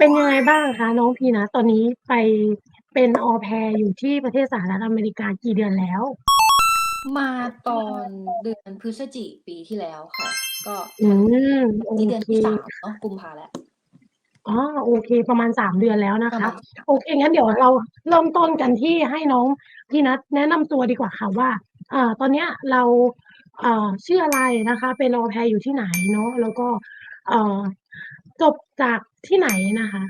เป็นยังไงบ้างคะน้องพีนัทตอนนี้ไปเป็น Au Pair อยู่ที่ประเทศสหรัฐอเมริกากี่เดือนแล้ว มาตอนเดือนพฤศจิปีที่แล้วค่ะ ก็อืมโอนี่เดือนเคที่สามเนาะกุมภาแล้วอ๋อโอเค ประมาณสามเดือนแล้วนะประคะ มาณโอเคงั้นเดี๋ยวเราเริ่มต้นกันที่ให้น้องพีนัทแนะนำตัวดีกว่าค่ะว่าเอ่อตอนเนี้ยเราเอ่อชื่ออะไรนะคะ เป็น Au Pair อยู่ที่ไหนเนาะแล้วก็เอ่อ จบจากที่ไหนนะคะ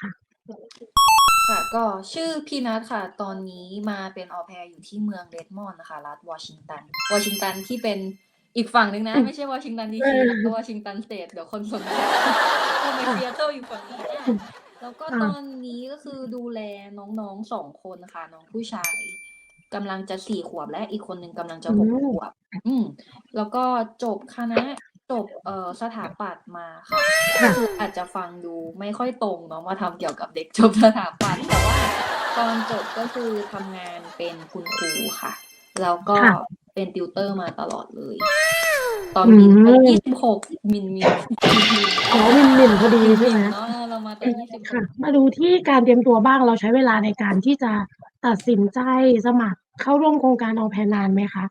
ค่ะ ก็ชื่อพีนัทค่ะ ตอนนี้มาเป็นออแพรอยู่ที่เมืองเรดมอนด์นะคะรัฐวอชิงตันวอชิงตันที่เป็นอีกฝั่งหนึ่งนะ ไม่ใช่วอชิงตันดีซีเออแต่วอชิงตันสเตทเดี๋ยวคนสนใจทำไมเซียเตอร์อยู่ฝั่งนี้อะแล้วก็ค่ะตอนนี้ก็คือดูแลน้องๆสองคนนะคะน้องผู้ชายกำลังจะสี่ขวบและอีกคนหนึ่งกำลังจะหกขวบ อืม แล้วก็จบคณะ จบเอ่อสถาปัตย์มาค่ะค่ะคืออาจจะฟังดูไม่ค่อยตรงเนาะมาทำเกี่ยวกับเด็กจบสถาปัตย์แต่ว่าตอนจบก็คือทำงานเป็นคุณครูค่ะ แล้วก็ค่ะเป็นติวเตอร์มาตลอดเลย ตอนนี้อืม ยี่สิบหกมินมินมินอ๋อมินมินพอดีใช่ไหมเนาะเรามาตอนยี่สิบหค่ะ ก มาดูที่การเตรียมตัวบ้างเราใช้เวลาในการที่จะตัดสินใจสมัครเข้าร่วมโครงการเอาแพนานไหมคะ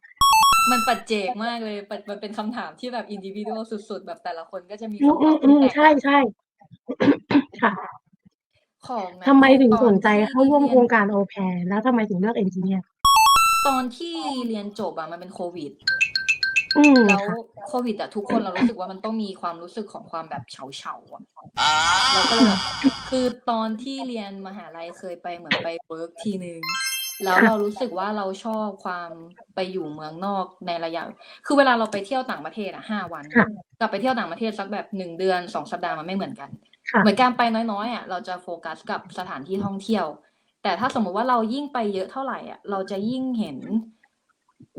มันปัจเจกมากเลยปัจมันเป็นคำถามที่แบบอินดิวิ u a l สุด ๆ แบบแต่ละคนก็จะมีอืมคำตอือมบอืที่มแตกใช่ต่างใช่ค่ะ ของนะทำไมถึงตอสนใจที่เข้าร่วมเรียนโครงการโอแพนแล้วทำไมถึงเลือกเอนจิเนียร์ตอนที่เรียนจบอะมันเป็นโควิด อืมแล้วค่ะโควิดอะทุกคนเรารู้สึกว่ามันต้องมีความรู้สึกของความแบบเฉาเฉาๆอะเราก็เลยแบบคือตอนที่เรียนมหาลัยเคยไปเหมือนไปเวิร์กทีนึง แล้วเรารู้สึกว่าเราชอบความไปอยู่เมืองนอกในระยะ คือเวลาเราไปเที่ยวต่างประเทศอะห้าวันค่ะกับไปเที่ยวต่างประเทศสักแบบหนึ่งเดือนสองสัปดาห์มันไม่เหมือนกันค่ะเหมือนการไปน้อยๆอะเราจะโฟกัสกับสถานที่ท่องเที่ยว แต่ถ้าสมมุติว่าเรายิ่งไปเยอะเท่าไหร่อะเราจะยิ่งเห็น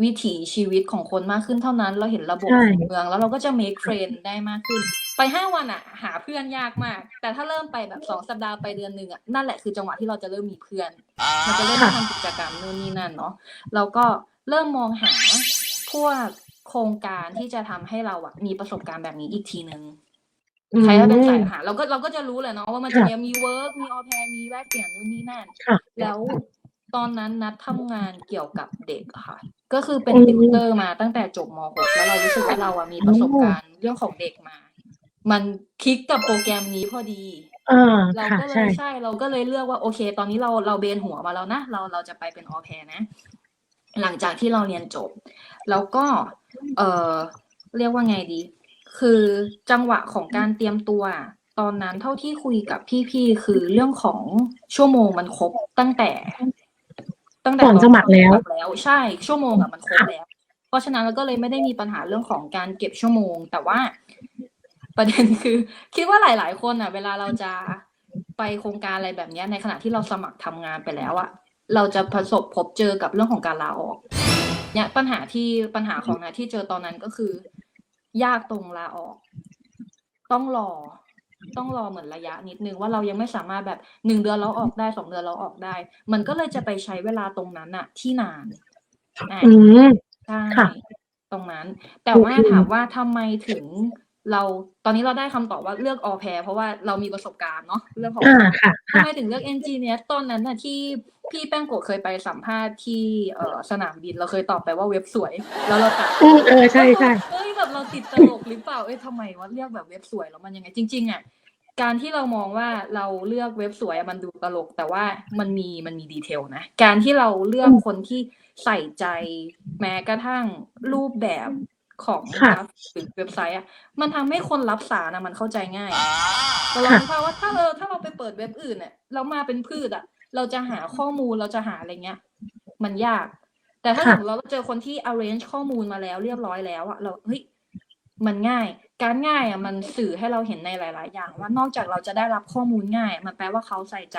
วิถีชีวิตของคนมากขึ้นเท่านั้น เราเห็นระบบใช่ของเมือง แล้วเราก็จะ make friend ได้มากขึ้น ไปห้าวันอะหาเพื่อนยากมาก แต่ถ้าเริ่มไปแบบสองสัปดาห์ไปเดือนหนึ่งอะนั่นแหละคือจังหวะที่เราจะเริ่มมีเพื่อนมันจะเริ่มค่ะทำกิจกรรมนู่นนี่นั่นเนาะแล้วก็เริ่มมองหาพวกโครงการที่จะทำให้เราอะมีประสบการณ์แบบนี้อีกทีนึงอืใครก็เป็นสายมหาเราก็เราก็จะรู้แหละเนาะว่ามันจะค่ะมีมีเวิร์กมีออแพมีแลกเปลี่ยนนู่นนี่นั่นค่ะแล้ว ตอนนั้นนัดทำงานเกี่ยวกับเด็กอะค่ะ ก็คือเป็นอืมติวเตอร์มาตั้งแต่จบม .6 แล้วเรารู้สึกว่าเราอะมีประสบการณ์เรื่องของเด็กมา มันคลิกกับโปรแกรมนี้พอดีอ่าเราค่ะก็เลใช่ ยใช่เราก็เลยเลือกว่าโอเค ตอนนี้เราเราเบนหัวมาแล้วนะเราเราจะไปเป็นออแพนะ หลังจากที่เราเรียนจบ แล้วก็ เออเรียกว่าไงดี คือจังหวะของการเตรียมตัวอะตอนนั้นเท่าที่คุยกับพี่ๆคือเรื่องของชั่วโมงมันครบตั้งแต่ ตั้งแต่ก่อนสมัครแล้ว แล้วใช่ชั่วโมงอะมันครบแล้ว เพราะฉะนั้นเราก็เลยไม่ได้มีปัญหาเรื่องของการเก็บชั่วโมง แต่ว่าประเด็นคือ คิดว่าหลาย ๆ คนอะเวลาเราจะไปโครงการอะไรแบบเนี้ยในขณะที่เราสมัครทำงานไปแล้วอะเราจะประสบพบเจอกับเรื่องของการลาออก เนี่ยปัญหาที่ปัญหาของนะที่เจอตอนนั้นก็คือ ยากตรงลาออก ต้องรอ ต้องรอเหมือนระยะนิดนึงว่าเรายังไม่สามารถแบบหนึ่งเดือนเราออกได้สองเดือนเราออกได้ มันก็เลยจะไปใช้เวลาตรงนั้นอะที่นานอะอืมใช่ค่ะตรงนั้น แต่ว่าโอเคถามว่าทำไมถึงเราตอนนี้เราได้คำตอบว่าเลือกออแพรเพราะว่าเรามีประสบการณ์เนาะเรื่องของอ่าค่ะทำค่ะไมถึงเลือกเอนจิเนียร์ตอนนั้นน่ะที่พี่แป้งโกะเคยไปสัมภาษณ์ที่เอ่อสนามบินเราเคยตอบไปว่าเว็บสวย แล้วเราตัดอืมเออใช่ใช่เฮ้ย แบบเราติดตลกหรือเปล่า เอ้ยทำไมว่าเลือกแบบเว็บสวยแล้วมันยังไง จริง ๆอะการที่เรามองว่าเราเลือกเว็บสวยอะมันดูตลก แต่ว่ามันมีมันมีดีเทลนะ การที่เราเลือกคนที่ใส่ใจแม้กระทั่งรูปแบบของค่ะกราฟิกหรือเว็บไซต์อะมันทำให้คนรับสารนะมันเข้าใจง่ายแต่เราค่ะคิดว่าถ้าเราถ้าเราไปเปิดเว็บอื่นเนี่ยเรามาเป็นพืชอะ เราจะหาข้อมูลเราจะหาอะไรเงี้ย มันยาก แต่ถ้าค่ะสมมติเราเจอคนที่ arrange ข้อมูลมาแล้วเรียบร้อยแล้วอะเราเฮ้ยมันง่าย การง่ายอะมันสื่อให้เราเห็นในหลาย ๆ อย่าง ว่านอกจากเราจะได้รับข้อมูลง่าย มันแปลว่าเขาใส่ใจ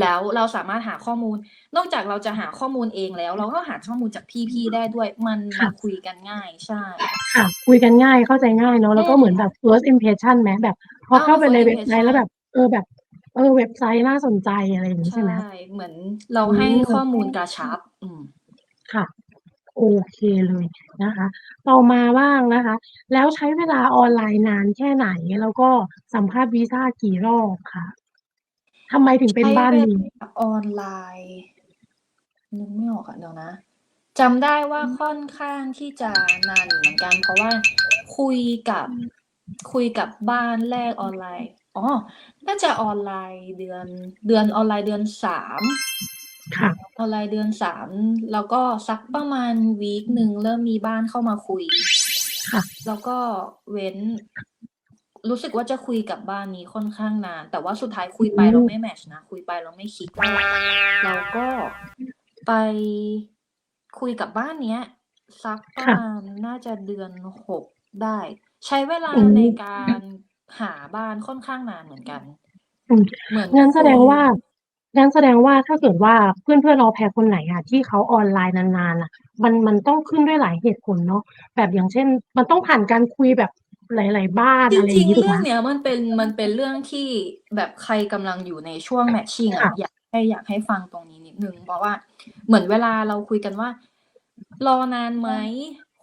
แล้วเราสามารถหาข้อมูล นอกจากเราจะหาข้อมูลเองแล้ว เราก็หาข้อมูลจากพี่ๆได้ด้วย มันค่ะมันคุยกันง่ายใช่ค่ะคุยกันง่ายเข้าใจง่ายเนาะแล้วก็อืมเหมือนแบบ first impression ไหมแบบพออ่าเข้าไปใน first เว็บไซต์ impression แล้วแบบเออแบบเออเว็บไซต์น่าสนใจอะไรอย่างนี้ใช่ไหมเหมือนเราให้อืมข้อมูลกระชับ อืม ค่ะ โอเคเลยนะคะ ต่อมาบ้างนะคะ แล้วใช้เวลาออนไลน์นานแค่ไหน?แล้วก็สัมภาษณ์วีซากี่รอบคะ?ทำไมถึงเป็นใช้บ้านเวนี้?ลาออนไลน์นึกไม่ออกอะเดี๋ยวนะจำได้ว่าค่อนข้างที่จะนานอยู่เหมือนกัน เพราะว่าคุยกับคุยกับบ้านแรกออนไลน์อ๋อน่าจะออนไลน์เดือนเดือนออนไลน์เดือน3 ค่ะออนไลน์เดือน3แล้วก็สักประมาณวีกหนึ่งเริ่มมีบ้านเข้ามาคุย ค่ะ แล้วก็เว้น รู้สึกว่าจะคุยกับบ้านนี้ค่อนข้างนาน แต่ว่าสุดท้ายคุยไปอืเรามไม่แมตช์นะ คุยไปเราไม่คลิกเราก็ไปคุยกับบ้านเนี้ย สักประค่ะมาณน่าจะเดือน6ได้ ใช้เวลาอืในมการหาบ้านค่อนข้างนานเหมือนกันอืมเหมือนงั้นแสคุดยงว่า งั้นแสดงว่าถ้าเกิดว่าเพื่อนๆ au pair คนไหนอะที่เขาออนไลน์นานๆน่ะมันมันต้องขึ้นด้วยหลายเหตุผลเนาะแบบอย่างเช่น มันต้องผ่านการคุยแบบหลาย ๆ บ้านจอะไรอริย่างงงี้ๆถูเรื่กองไหม?เนี้ยมันเป็นมันเป็นเรื่องที่แบบใครกำลังอยู่ในช่วงแมตชิงค่อะะอยากให้อยากให้ฟังตรงนี้นิดหนึ่งเพราะว่าเหมือนเวลาเราคุยกันว่า รอนานไหม?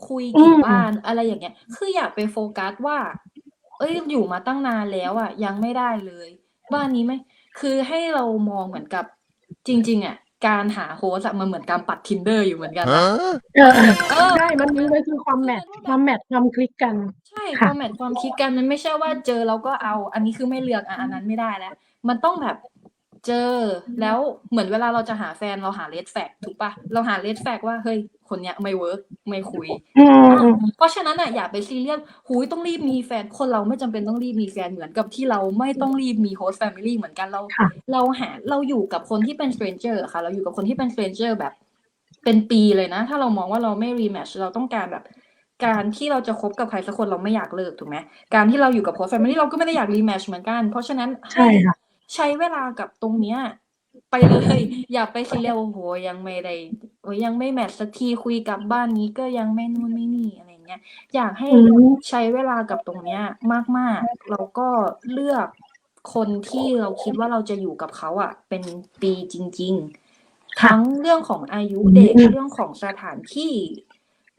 คุยอืกี่มบ้าน?อะไรอย่างเงี้ย คืออย่าไปโฟกัสว่าเฮ้ยอยู่มาตั้งนานแล้วอะยังไม่ได้เลย บ้านนี้ไม่ คือให้เรามองเหมือนกับจริง ๆอะการหาโฮสต์อะมันเหมือนการปัด Tinder อยู่เหมือนกันนะเออเอๆอใช่มันมีมันคือความคือแมมัตช์นว่าคแบวาบมแมตช์ความคลิกกัน ใช่ค่ควาะมแมตช์ความคิดกันมันไม่ใช่ว่าเจอแล้วก็เอา อันนี้คือไม่เลือกอะอันนั้นไม่ได้แล้ว มันต้องแบบ เจอ แล้วเหมือนเวลาเราจะหาแฟนเราหา red flag ถูกเปล่า?เราหา red flag ว่าเฮ้ยคนเนี้ยไม่เวิร์กไม่คุยอือามๆเพราะฉะนั้นน่ะอย่าไปซีเรียสโอ้โฮต้องรีบมีแฟนคนเราไม่จำเป็นต้องรีบมีแฟนเหมือนกับที่เราไม่ต้องรีบมี host family เหมือนกันเราค่ะเราหาเราอยู่กับคนที่เป็น stranger อะค่ะ เราอยู่กับคนที่เป็น stranger แบบเป็นปีเลยนะ ถ้าเรามองว่าเราไม่ rematch เราต้องการแบบการที่เราจะคบกับใครสักคนเราไม่อยากเลิกถูกไหม?การที่เราอยู่กับ host family เราก็ไม่ได้อยาก rematch เหมือนกัน เพราะฉะนั้นใชให้่ค่ะ ใช้เวลากับตรงเนี้ย ไปเลย อย่าไปซีเรียสโอ้โฮยังไม่ได้โอ๊ยยังไม่แมตช์สักทีคุยกับบ้านนี้ก็ยังไม่นู่นไม่นี่อะไรอย่างเงี้ย อยากให้อืม ใช้เวลากับตรงเนี้ย มากๆแล้วก็เลือกคนที่เราคิดว่าเราจะอยู่กับเขาอะเป็นปีจริง ๆ ค่ะ ทั้งเรื่องของอายุอืเด็กมเรื่องของสถานที่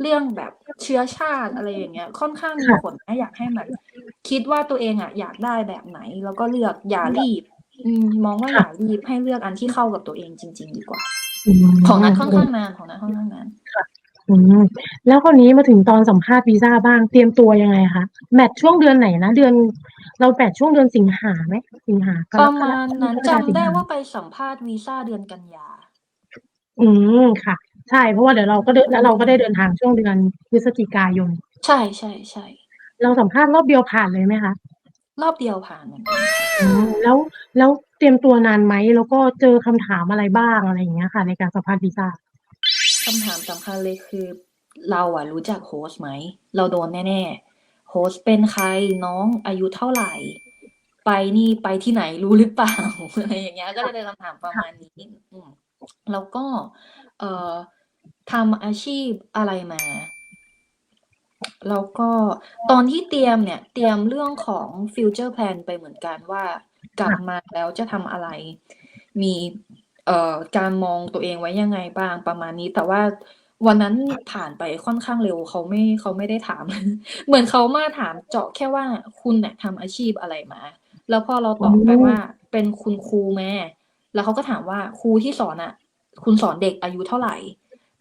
เรื่องแบบเชื้อชาติอะไรอย่างเงี้ย ค่อนข้างมีค่ะ ผลนะอยากให้แบบคิดว่าตัวเองอะอยากได้แบบไหน แล้วก็เลือกอย่ารีบ อืมมองว่าคอะย่ารีบให้เลือกอันที่เข้ากับตัวเองจริง ๆ ดีกว่าอืมของนั้นค่อนโอข้างนานของนั้นค่อนข้างนานค่ะอืมแล้วคราวนี้มาถึงตอนสัมภาษณ์วีซาบ้างเตรียมตัวยังไงคะแมตช์ช่วงเดือนไหนนะ?เดือน เราแมตช์ช่วงเดือนสิงหาไหม?สิงหากปรระกมาฎาณคมนั้นกรกจฎาำสิงได้หาว่าไปสัมภาษณ์วีซาเดือนกันยาอืมค่ะ ใช่เพราะว่าเดี๋ยวเราก็เดินแล้วเราก็ได้เดินทางช่วงเดือนพฤศจิกายน ใช่ๆๆเราสัมภาษณ์รอบเดียวผ่านเลยไหมคะ? รอบเดียวผ่านเหมือนกันค่ะอืมแล้วแล้วเตรียมตัวนานไหม?แล้วก็เจอคำถามอะไรบ้าง?อะไรอย่างเงี้ยค่ะ ในการสัมภาษณ์วีซาคำถามสำคัญเลยคือ เราอะรู้จักโฮสต์ไหม?เราโดนแน่ๆ โฮสต์เป็นใคร?น้องอายุเท่าไร?ไปนี่ไปที่ไหนรู้หรือเปล่า?อะไรอย่างเงี้ย ก็จะเป็นคำถามประค่ะมาณนี้อืมแล้วก็เอ่อทำอาชีพอะไรมา? แล้วก็ตอนที่เตรียมเนี่ย เตรียมเรื่องของ future plan ไปเหมือนกันว่ากลัค่บะมาแล้วจะทำอะไร?มีเอ่อการมองตัวเองไว้ยังไงบ้าง?ประมาณนี้ แต่ว่าวันนั้นผ่านไปค่อนข้างเร็วเขาไม่เขาไม่ได้ถาม เหมือนเขามาถามเจาะแค่ว่า"คุณน่ะทำอาชีพอะไรมา?"แล้วพอเราอืตอบไปว่า"เป็นคุณครูแมา"แล้วเขาก็ถามว่า"ครูที่สอนอะคุณสอนเด็กอายุเท่าไหร่?"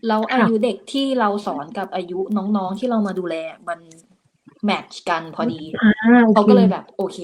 แล้วอายุเด็กที่เราสอนกับอายุน้องๆที่เรามาดูแลมันแมทช์กันพอดีอเขาก็เลยแบบโอเค